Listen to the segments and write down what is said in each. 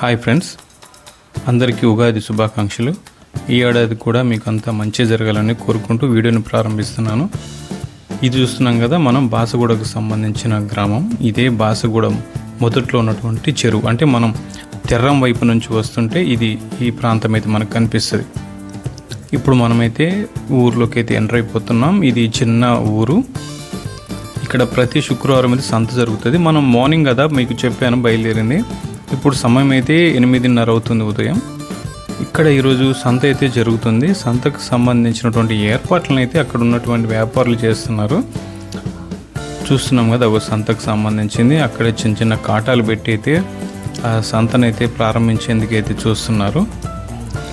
Hi friends. అందరికీ ఉగాది శుభాకాంక్షలు. ఈ ఏడాది కూడా మీకు అంతా మంచి జరగాలని కోరుకుంటూ వీడియోని ప్రారంభిస్తున్నాను. ఇది చూస్తున్నాం కదా మనం బాసగూడకు సంబంధించిన గ్రామం. ఇదే బాసగూడెం మొదట్లో ఉన్నటువంటి చెరువు. అంటే మనం తెర్రం వైపు నుంచి వస్తుంటే ఇది ఈ ప్రాంతం అయితే మనకు కనిపిస్తుంది. ఇప్పుడు మనమైతే ఊర్లోకి అయితే ఎంటర్ అయిపోతున్నాం. ఇది చిన్న ఊరు. ఇక్కడ ప్రతి శుక్రవారం అయితే సంత జరుగుతుంది. మనం మార్నింగ్ కదా మీకు చెప్పాను బయలుదేరింది. ఇప్పుడు సమయం అయితే ఎనిమిదిన్నర అవుతుంది ఉదయం. ఇక్కడ ఈరోజు సంత అయితే జరుగుతుంది. సంతకు సంబంధించినటువంటి ఏర్పాట్లను అయితే అక్కడ ఉన్నటువంటి వ్యాపారులు చేస్తున్నారు. చూస్తున్నాం కదా ఒక సంతకు సంబంధించింది. అక్కడ చిన్న చిన్న కాటాలు పెట్టి అయితే ఆ సంతనైతే ప్రారంభించేందుకు అయితే చూస్తున్నారు.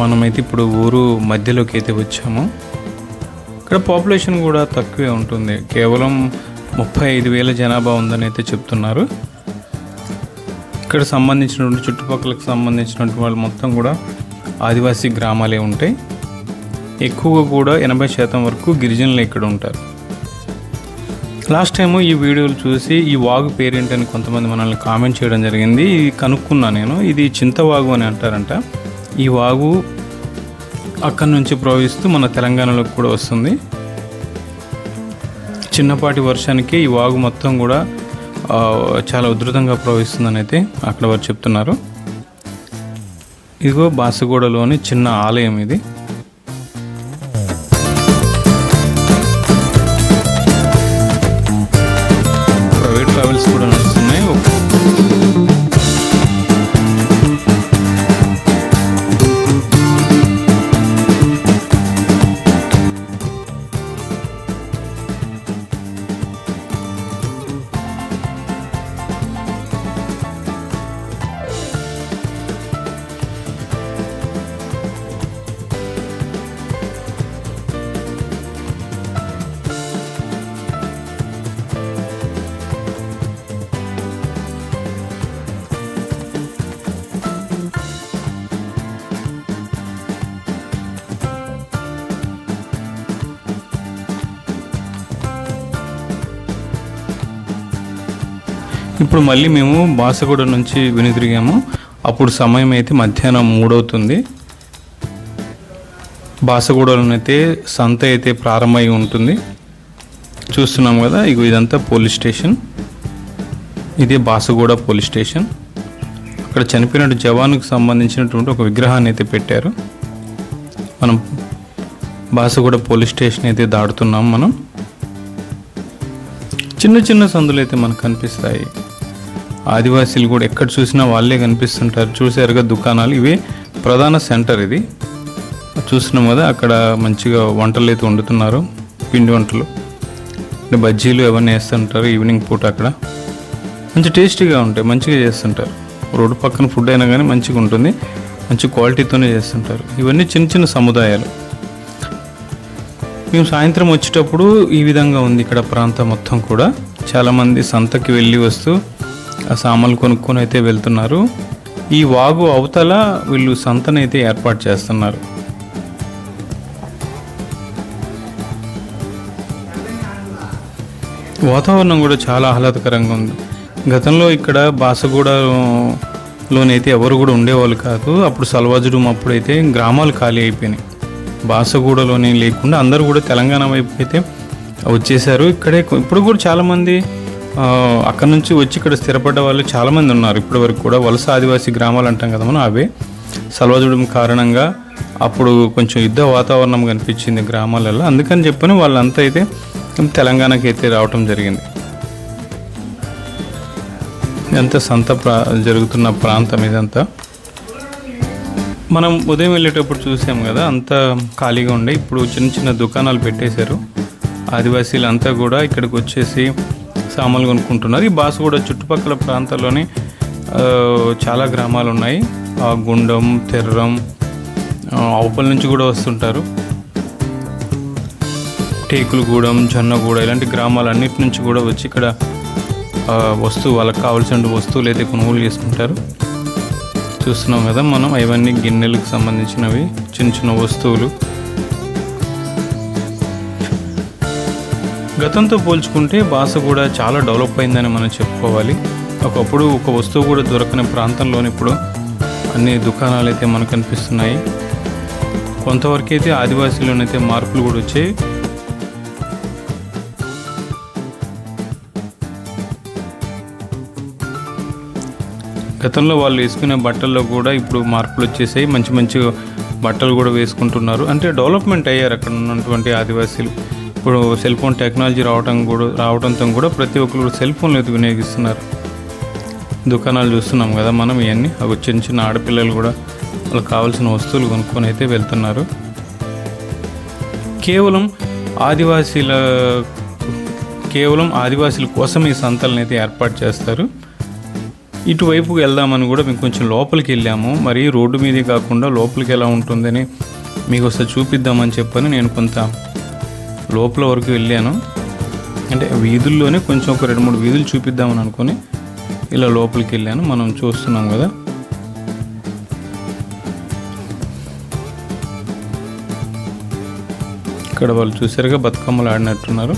మనమైతే ఇప్పుడు ఊరు మధ్యలోకి అయితే వచ్చాము. ఇక్కడ పాపులేషన్ కూడా తక్కువే ఉంటుంది. కేవలం ముప్పై ఐదు వేల జనాభా ఉందని అయితే చెప్తున్నారు. ఇక్కడ సంబంధించినటువంటి చుట్టుపక్కలకు సంబంధించినటువంటి వాళ్ళు మొత్తం కూడా ఆదివాసీ గ్రామాలే ఉంటాయి. ఎక్కువగా కూడా ఎనభై శాతం వరకు గిరిజనులు ఇక్కడ ఉంటారు. లాస్ట్ టైం ఈ వీడియోలు చూసి ఈ వాగు పేరేంటని కొంతమంది మనల్ని కామెంట్ చేయడం జరిగింది. ఇది కనుక్కున్నా నేను. ఇది చింతవాగు అని అంటారంట. ఈ వాగు అక్కడి నుంచి ప్రవహిస్తూ మన తెలంగాణలోకి కూడా వస్తుంది. చిన్నపాటి వర్షానికి ఈ వాగు మొత్తం కూడా చాలా ఉధృతంగా ప్రవహిస్తుందని అయితే అక్కడ వారు చెప్తున్నారు. ఇదిగో బాసగూడలోని చిన్న ఆలయం ఇది. ఇప్పుడు మళ్ళీ మేము బాసగూడ నుంచి వెనుదిరిగాము. అప్పుడు సమయం అయితే మధ్యాహ్నం మూడవుతుంది. బాసగూడలోనైతే సంత అయితే ప్రారంభమై ఉంటుంది. చూస్తున్నాం కదా ఇగో ఇదంతా పోలీస్ స్టేషన్. ఇదే బాసగూడ పోలీస్ స్టేషన్. అక్కడ చనిపోయిన జవాన్కు సంబంధించినటువంటి ఒక విగ్రహాన్ని అయితే పెట్టారు. మనం బాసగూడ పోలీస్ స్టేషన్ అయితే దాడుతున్నాం మనం. చిన్న చిన్న సందులు అయితే మనకు కనిపిస్తాయి. ఆదివాసీలు కూడా ఎక్కడ చూసినా వాళ్ళే కనిపిస్తుంటారు. చూసారుగా దుకాణాలు. ఇవే ప్రధాన సెంటర్ ఇది. చూస్తున్నాం కదా అక్కడ మంచిగా వంటలు అయితే వండుతున్నారు. పిండి వంటలు. అంటే బజ్జీలు అవన్నీ వేస్తుంటారు ఈవినింగ్ పూట అక్కడ. మంచి టేస్టీగా ఉంటాయి మంచిగా చేస్తుంటారు. రోడ్డు పక్కన ఫుడ్ అయినా కానీ మంచిగా ఉంటుంది. మంచి క్వాలిటీతోనే చేస్తుంటారు. ఇవన్నీ చిన్న చిన్న సముదాయాలు. మేము సాయంత్రం వచ్చేటప్పుడు ఈ విధంగా ఉంది ఇక్కడ ప్రాంతం మొత్తం కూడా. చాలామంది సంతకి వెళ్ళి వస్తూ సామాన్లు కొనుక్కొని అయితే వెళ్తున్నారు. ఈ వాగు అవతల వీళ్ళు సంతనైతే ఏర్పాటు చేస్తున్నారు. వాతావరణం కూడా చాలా ఆహ్లాదకరంగా ఉంది. గతంలో ఇక్కడ బాసగూడలోనైతే ఎవరు కూడా ఉండేవాళ్ళు కాదు. అప్పుడు సల్వాజుడు అప్పుడైతే గ్రామాలు ఖాళీ అయిపోయినాయి. బాసగూడలోనే లేకుండా అందరూ కూడా తెలంగాణ వైపు అయితే వచ్చేసారు ఇక్కడే ఇప్పుడు కూడా చాలామంది అక్కడ నుంచి వచ్చి ఇక్కడ స్థిరపడ్డ వాళ్ళు చాలామంది ఉన్నారు. ఇప్పటి వరకు కూడా వలస ఆదివాసీ గ్రామాలు అంటాం కదా మనం అవే. సల్వాజుడం కారణంగా అప్పుడు కొంచెం యుద్ధ వాతావరణం కనిపించింది గ్రామాలలో. అందుకని చెప్పని వాళ్ళంతా అయితే తెలంగాణకి అయితే రావటం జరిగింది. ఇదంతా సంత ప్రా జరుగుతున్న ప్రాంతం ఇదంతా. మనం ఉదయం వెళ్ళేటప్పుడు చూసాం కదా అంతా ఖాళీగా ఉండే. ఇప్పుడు చిన్న చిన్న దుకాణాలు పెట్టేశారు. ఆదివాసీలు అంతా కూడా ఇక్కడికి వచ్చేసి సామాన్లు కొనుక్కుంటున్నారు. ఈ బాసగూడ చుట్టుపక్కల ప్రాంతాల్లోనే చాలా గ్రామాలు ఉన్నాయి ఆ, గుండం తెర్రం అవుపల నుంచి కూడా వస్తుంటారు. టేకులగూడెం జొన్నగూడ ఇలాంటి గ్రామాలు అన్నిటి నుంచి కూడా వచ్చి ఇక్కడ వస్తువు వాళ్ళకి కావాల్సిన వస్తువులు అయితే కొనుగోలు చేసుకుంటారు చూస్తున్నాం కదా మనం. అవన్నీ గిన్నెలకు సంబంధించినవి చిన్న చిన్న వస్తువులు. గతంతో పోల్చుకుంటే భాష కూడా చాలా డెవలప్ అయిందని మనం చెప్పుకోవాలి. ఒకప్పుడు ఒక వస్తువు కూడా దొరకని ప్రాంతంలోని ఇప్పుడు అన్ని దుకాణాలు అయితే మనకు కనిపిస్తున్నాయి కొంతవరకు అయితే ఆదివాసీలోనైతే మార్పులు కూడా వచ్చాయి. గతంలో వాళ్ళు వేసుకునే బట్టల్లో కూడా ఇప్పుడు మార్పులు వచ్చేసాయి. మంచి మంచి బట్టలు కూడా వేసుకుంటున్నారు. అంటే డెవలప్మెంట్ అయ్యారు అక్కడ ఉన్నటువంటి ఆదివాసీలు. ఇప్పుడు సెల్ ఫోన్ టెక్నాలజీ రావడం కూడా రావడంతో కూడా ప్రతి ఒక్కరు సెల్ ఫోన్లు అయితే వినియోగిస్తున్నారు? దుకాణాలు చూస్తున్నాం కదా మనం ఇవన్నీ. అవి చిన్న చిన్న ఆడపిల్లలు కూడా వాళ్ళకి కావాల్సిన వస్తువులు కొనుక్కొని అయితే వెళ్తున్నారు. కేవలం ఆదివాసీల కేవలం ఆదివాసీల కోసం ఈ సంతలను అయితే ఏర్పాటు చేస్తారు. ఇటువైపు వెళ్దామని కూడా మేము కొంచెం లోపలికి వెళ్ళాము. మరి రోడ్డు మీదే కాకుండా లోపలికి ఎలా ఉంటుందని మీకు ఒకసారి చూపిద్దామని చెప్పని నేను కొంత లోపల వరకు వెళ్ళాను. అంటే వీధుల్లోనే కొంచెం ఒక రెండు మూడు వీధులు చూపిద్దామని అనుకుని ఇలా లోపలికి వెళ్ళాను. మనం చూస్తున్నాం కదా. ఇక్కడ వాళ్ళు చూసారుగా బతుకమ్మలు ఆడినట్టున్నారు.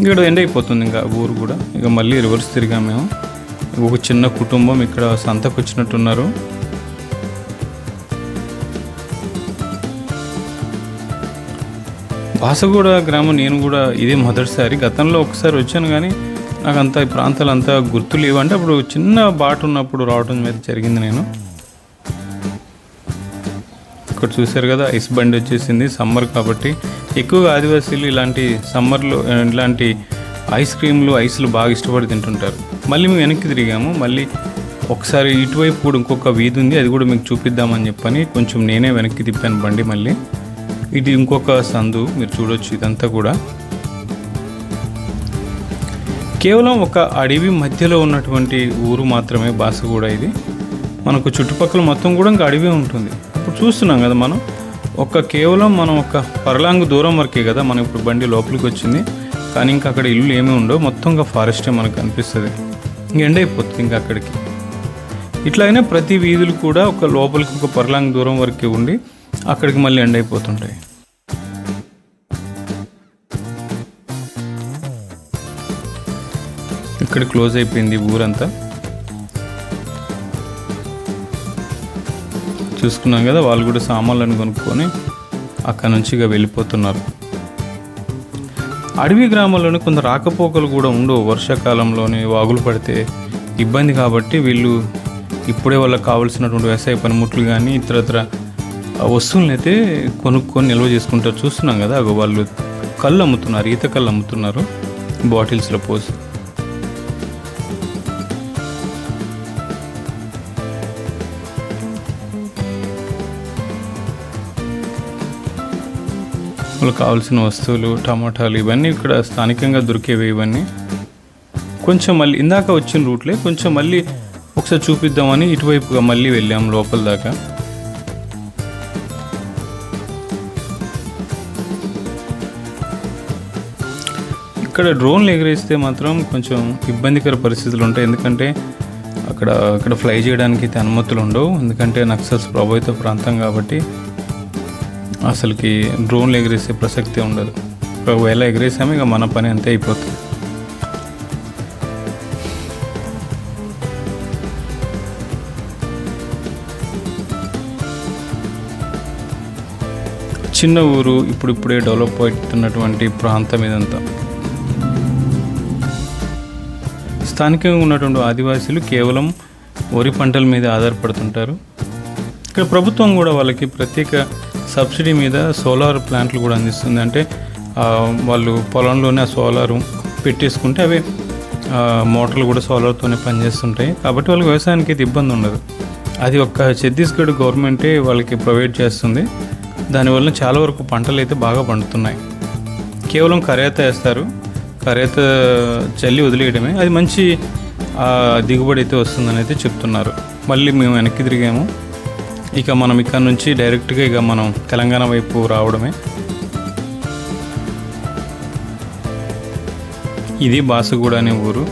ఇక్కడ ఎండ్ అయిపోతుంది ఇంకా ఊరు కూడా. ఇక మళ్ళీ రివర్స్ తిరిగాం మేము. ఒక చిన్న కుటుంబం ఇక్కడ సంతకు వచ్చినట్టున్నారు. బాసగూడ గ్రామం నేను కూడా ఇదే మొదటిసారి. గతంలో ఒకసారి వచ్చాను కానీ నాకు అంత ఈ ప్రాంతాలు అంతా గుర్తు లేవు. అంటే అప్పుడు చిన్న బాట ఉన్నప్పుడు రావడం మీద జరిగింది నేను. ఇక్కడ చూశారు కదా ఐస్ బండి వచ్చేసింది సమ్మర్ కాబట్టి. ఎక్కువగా ఆదివాసీలు ఇలాంటి సమ్మర్లో ఇలాంటి ఐస్ క్రీమ్లు ఐస్లు బాగా ఇష్టపడి తింటుంటారు. మళ్ళీ మేము వెనక్కి తిరిగాము. మళ్ళీ ఒకసారి ఇటువైపు కూడా ఇంకొక వీధి ఉంది. అది కూడా మీకు చూపిద్దామని చెప్పని కొంచెం నేనే వెనక్కి తిప్పాను బండి మళ్ళీ. ఇది ఇంకొక సందు మీరు చూడొచ్చు ఇదంతా కూడా. కేవలం ఒక అడవి మధ్యలో ఉన్నటువంటి ఊరు మాత్రమే బాసగూడ ఇది. మనకు చుట్టుపక్కల మొత్తం కూడా ఇంకా అడవి ఉంటుంది. ఇప్పుడు చూస్తున్నాం కదా మనం ఒక కేవలం మనం ఒక పరలాంగ్ దూరం వరకే కదా మనం ఇప్పుడు బండి లోపలికి వచ్చింది. కానీ ఇంకా అక్కడ ఇల్లు ఏమీ ఉండవు మొత్తం ఇంకా ఫారెస్టే మనకు కనిపిస్తుంది ఇంక ఎండ్ అయిపోతుంది ఇంకా అక్కడికి. ఇట్లాగనే ప్రతి వీధులు కూడా ఒక లోపలికి ఒక పరలాంగ్ దూరం వరకే ఉండి అక్కడికి మళ్ళీ ఎండ్ అయిపోతుంటాయి. ఇక్కడ క్లోజ్ అయిపోయింది ఊరంతా. చూసుకున్నాం కదా వాళ్ళు కూడా సామాన్లను కొనుక్కొని అక్కడ నుంచి ఇక వెళ్ళిపోతున్నారు. అడవి గ్రామాల్లోనే కొంత రాకపోకలు కూడా ఉండవు. వర్షాకాలంలోని వాగులు పడితే ఇబ్బంది కాబట్టి వీళ్ళు ఇప్పుడే వాళ్ళకి కావాల్సినటువంటి వ్యవసాయ పనిముట్లు కానీ ఇతరత్ర వస్తువులను అయితే కొనుక్కొని నిల్వ చేసుకుంటారు. చూస్తున్నాం కదా అగో వాళ్ళు కళ్ళు అమ్ముతున్నారు ఈత కళ్ళు అమ్ముతున్నారు బాటిల్స్లో పోసి. వాళ్ళకి కావాల్సిన వస్తువులు టమాటాలు ఇవన్నీ ఇక్కడ స్థానికంగా దొరికేవి ఇవన్నీ. కొంచెం మళ్ళీ ఇందాక వచ్చిన రూట్లే కొంచెం మళ్ళీ ఒకసారి చూపిద్దామని ఇటువైపుగా మళ్ళీ వెళ్ళాం లోపల దాకా. ఇక్కడ డ్రోన్లు ఎగరేస్తే మాత్రం కొంచెం ఇబ్బందికర పరిస్థితులు ఉంటాయి. ఎందుకంటే అక్కడ అక్కడ ఫ్లై చేయడానికి అయితే అనుమతులు ఉండవు. ఎందుకంటే నక్సల్స్ ప్రభావిత ప్రాంతం కాబట్టి అసలుకి డ్రోన్లు ఎగరేసే ప్రసక్తే ఉండదు. ఒకవేళ ఎగరేసాము ఇక మన పని అంతే అయిపోతుంది. చిన్న ఊరు ఇప్పుడిప్పుడే డెవలప్ అవుతున్నటువంటి ప్రాంతం ఇదంతా. స్థానికంగా ఉన్నటువంటి ఆదివాసీలు కేవలం వరి పంటల మీద ఆధారపడుతుంటారు. ఇక్కడ ప్రభుత్వం కూడా వాళ్ళకి ప్రత్యేక సబ్సిడీ మీద సోలార్ ప్లాంట్లు కూడా అందిస్తుంది. అంటే వాళ్ళు పొలంలోనే ఆ సోలార్ పెట్టేసుకుంటే అవి మోటార్లు కూడా సోలార్తోనే పనిచేస్తుంటాయి. కాబట్టి వాళ్ళకి వ్యవసాయానికి అయితే ఇబ్బంది ఉండదు. అది ఒక్క ఛత్తీస్గఢ్ గవర్నమెంటే వాళ్ళకి ప్రొవైడ్ చేస్తుంది. దానివల్ల చాలా వరకు పంటలు అయితే బాగా పండుతున్నాయి. కేవలం కరేత వేస్తారు. కరేత చల్లి వదిలేయడమే. అది మంచి ఆ, దిగుబడి అయితే వస్తుందని అయితే చెప్తున్నారు. మళ్ళీ మేము వెనక్కి తిరిగాము. ఇక మనం ఇక్కడ నుంచి డైరెక్ట్గా ఇక మనం తెలంగాణ వైపు రావడమే. ఇది బాసగూడ అనే ఊరు.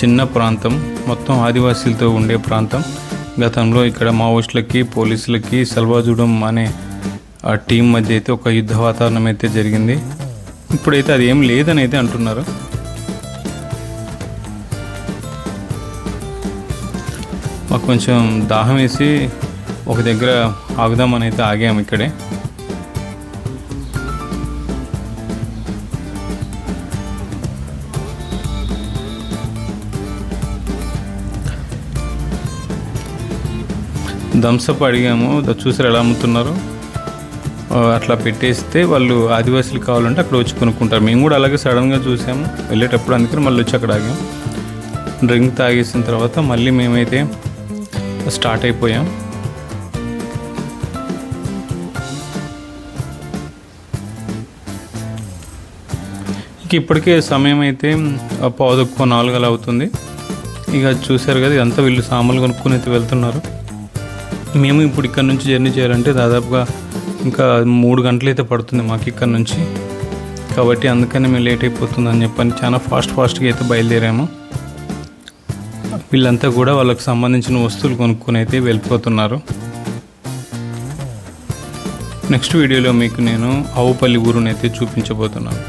చిన్న ప్రాంతం. మొత్తం ఆదివాసీలతో ఉండే ప్రాంతం. గతంలో ఇక్కడ మావోయిస్టులకి పోలీసులకి సల్వాజూడం అనే ఆ టీం మధ్య అయితే ఒక యుద్ధ వాతావరణం అయితే జరిగింది. ఇప్పుడైతే అది ఏం లేదని అయితే అంటున్నారు. మాకు కొంచెం దాహం వేసి ఒక దగ్గర ఆగుదామని అయితే ఆగాము ఇక్కడే. థమ్సప్ అడిగాము చూసారు ఎలా అమ్ముతున్నారు? అట్లా పెట్టేస్తే వాళ్ళు ఆదివాసీలు కావాలంటే అక్కడ వచ్చి కొనుక్కుంటారు. మేము కూడా అలాగే సడన్గా చూసాము. వెళ్ళేటప్పుడు అందుకని మళ్ళీ వచ్చి అక్కడ ఆగాం. డ్రింక్ తాగేసిన తర్వాత మళ్ళీ మేమైతే స్టార్ట్ అయిపోయాం. ఇంక ఇప్పటికే సమయం అయితే ఆ, నాలుగు అలా అవుతుంది. ఇక చూశారు కదా ఇదంతా వీళ్ళు సామాన్లు కొనుక్కొని అయితే వెళ్తున్నారు. మేము ఇప్పుడు ఇక్కడ నుంచి జర్నీ చేయాలంటే దాదాపుగా ఇంకా మూడు గంటలు అయితే పడుతుంది మాకు ఇక్కడ నుంచి. కాబట్టి అందుకని మేము లేట్ అయిపోతుంది అని చెప్పని చాలా ఫాస్ట్ ఫాస్ట్గా అయితే బయలుదేరాము. వీళ్ళంతా కూడా వాళ్ళకి సంబంధించిన వస్తువులు కొనుక్కొని అయితే వెళ్ళిపోతున్నారు. నెక్స్ట్ వీడియోలో మీకు నేను ఆవుపల్లి ఊరునైతే చూపించబోతున్నాను.